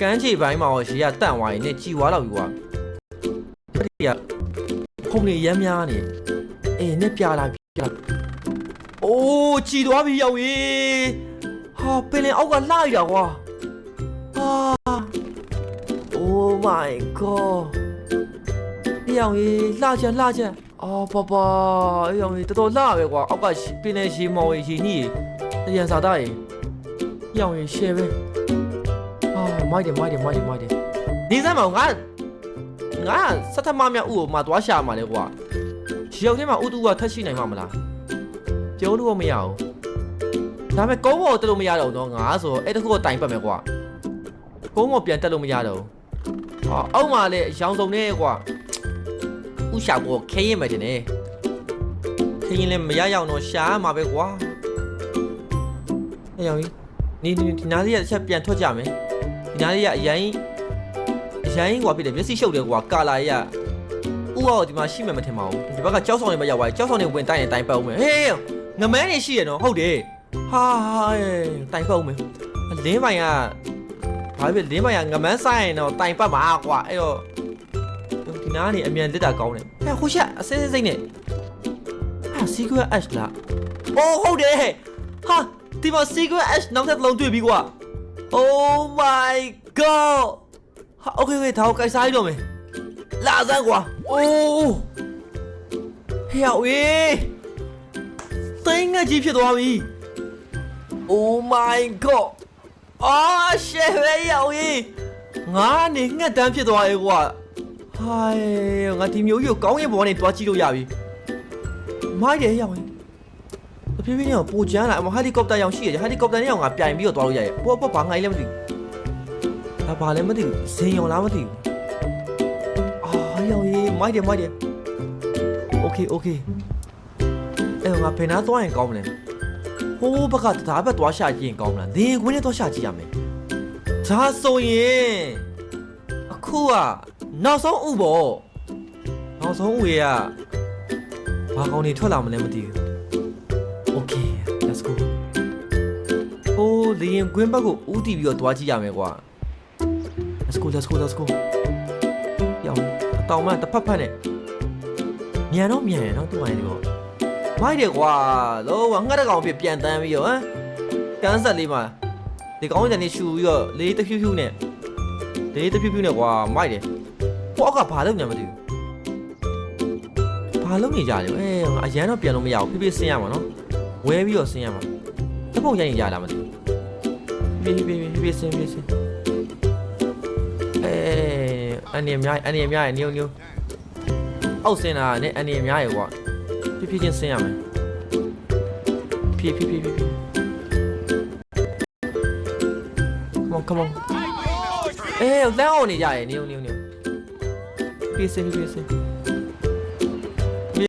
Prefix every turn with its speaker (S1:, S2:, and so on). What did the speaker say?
S1: ကန်းချေပိုင်းမှာရောရေကတန့်သွားရင်နဲ့ကြည်ွားတော့ပြီကွာအဲ့ဒီကခုံနေရမ်းများနေအေးနဲ့ပြလာပြလာအိုးကြည်သွားပြီရောက်ရေဟာပင်လင်အောက်ကလှရတာကွာဟာ Oh my god အေးအောင်ရေလှချက်လှချက်အော်ပပအေးအောင်ရေတော်တော်လှပဲကွာအောက်ကပင်လယ်ရေမော်ရေရေညိရေတရံစာသားရေအေးအောင်ရေရှယ်ပဲ အာမိုက်တယ်မိုက်တယ်မိုက်တယ်မိုက်တယ်နေစမ်းမအောင်ငါငါစက်ထမမြောက်ဥကိုမှသွားရှာမှာလေကွာရှေရောက်ထဲမှာဥတူကထက်ရှိနိုင်မှာမလားပြောလို့မရဘူးဒါပေမဲ့ကုန်းဘောတက်လို့မရတော့ဘူးတော့ငါဆိုအဲ့တခုကိုတိုင်ပတ်မယ်ကွာကုန်းဘောပြန်တက်လို့မရတော့ဘူးဟာအောက်မှာလေရောင်စုံနေကွာဥရှာဘောခဲရင်မယ်တင်နေခဲရင်လည်းမရရောက်တော့ရှာမှာပဲကွာအဲ့ရောက်ကြီးနေနေဒီနားလေးကတစ်ချက်ပြန်ထွက်ကြမယ် ဒီနားလေးကအရင်အရင်ကွာဖြစ်တယ်မျက်စိရှုပ်တယ်ကွာကာလာကြီးကဥအောဒီမှာရှိမှမထင်ပါဘူးဒီဘက်ကကြောက်ဆောင်နေမရောက်သွားကြောက်ဆောင်နေဝင်တိုင်းရင်တိုင်းပတ်ဦးမယ်ဟေးငမန်းနေရှိရနော်ဟုတ်တယ်ဟာတိုင်ပတ်ဦးမယ်လင်းပိုင်ကဘာဖြစ်လင်းပိုင်ကငမန်းဆိုင်ရင်တော့တိုင်ပတ်မှာကွာအဲ့တော့ဒီနားနေအမြန်လက်တာကောင်းတယ်ဟဲ့ဟိုရှက်အစင်းစိမ့်နဲ့ဟာ secret ash လားအိုးဟုတ်တယ်ဟာဒီမှာ secret ash နောက်ထပ်တစ်လုံးတွေ့ပြီကွာ Oh my god ဟာ okay okay ဒါကိုကိုက်စားရတော့မယ်လာစမ်းကွာအိုးဟဲ့ဝေးတင်းငါကြီးဖြစ်သွားပြီ Oh my god အာရှယ်ဝေးရောက်ရေးငါနေငှက်တန်းဖြစ်သွားရေကွာဟိုင်ငါဒီမျိုးကြီးကိုကောင်းရင်ဘောကနေတွားကြည့်လို့ရပြီမိုက်တယ်ရောက်ရေးတ ဖြည်းဖြည်းနဲ့ပိုချမ်းလာအမဟယ်လီကော်ပတာရောင်ရှိရဟယ်လီကော်ပတာနဲ့အောင်ငါပြိုင်ပြီးတော့တွားလို့ရရဲ့ဘောဘောဘာငိုင်းလဲမသိဘူး ဒါဘာလဲမသိဘူးဇင်ရောလားမသိဘူးအာရောက်ရေးမိုက်တယ်မိုက်တယ်โอเคโอเคအဲ့တော့ငါဘယ်နာသွားရင်ကောင်းမလဲဟိုးဘက်ကဒါဘက်သွားရှာကြည့်ရင်ကောင်းမလားဒီကွင်းနဲ့သွားရှာကြည့်ရမယ်ဒါဆိုရင်အခုကနောက်ဆုံးဥပေါ့နောက်ဆုံးဥရဲ့ကဘာကောင်းနေထွက်လာမလဲမသိဘူး လေရင်ကွင်းဘက်ကိုဥတီပြီးတော့သွားကြည့်ရမယ်ကွာ let's go let's go let's go ရောင်အတောင်မှတစ်ဖက်ဖက်နဲ့မြန်တော့မြန်ရနော်သူ့အိုင်ဒီပေါ့မိုက်တယ်ကွာလောကငှက်တကောင်ဖြစ်ပြန်တန်းပြီးတော့ဟမ်ကန်းဆက်လေးမှာဒီကောင်းကြနေရှူပြီးတော့လေးတဖြူးဖြူးနဲ့လေးတဖြူးဖြူးနဲ့ကွာမိုက်တယ်ပေါ့ကဘာလုပ်နေမှမသိဘူးဘာလုပ်နေကြလဲအဲငါအရန်တော့ပြန်လို့မရဘူးဖိဖိဆင်းရမှာနော်ဝဲပြီးတော့ဆင်းရမှာတပုံရိုက်ရင်ရတာမသိဘူး ဖိဖိဖိဖိဆင်းဖိဆင်းအဲအန်နေအများကြီးအန်နေအများကြီးညုံညုံအောက်ဆင်းတာနဲ့အန်နေအများကြီးကွာဖြည်းဖြည်းချင်းဆင်းရမယ်ဖြည်းဖြည်းဖြည်းဖြည်းဖြည်း come on come on အေးလမ်းအောင်နေကြရယ်ညုံညုံညုံဖြည်းဆင်းဖြည်းဖြည်းဆင်း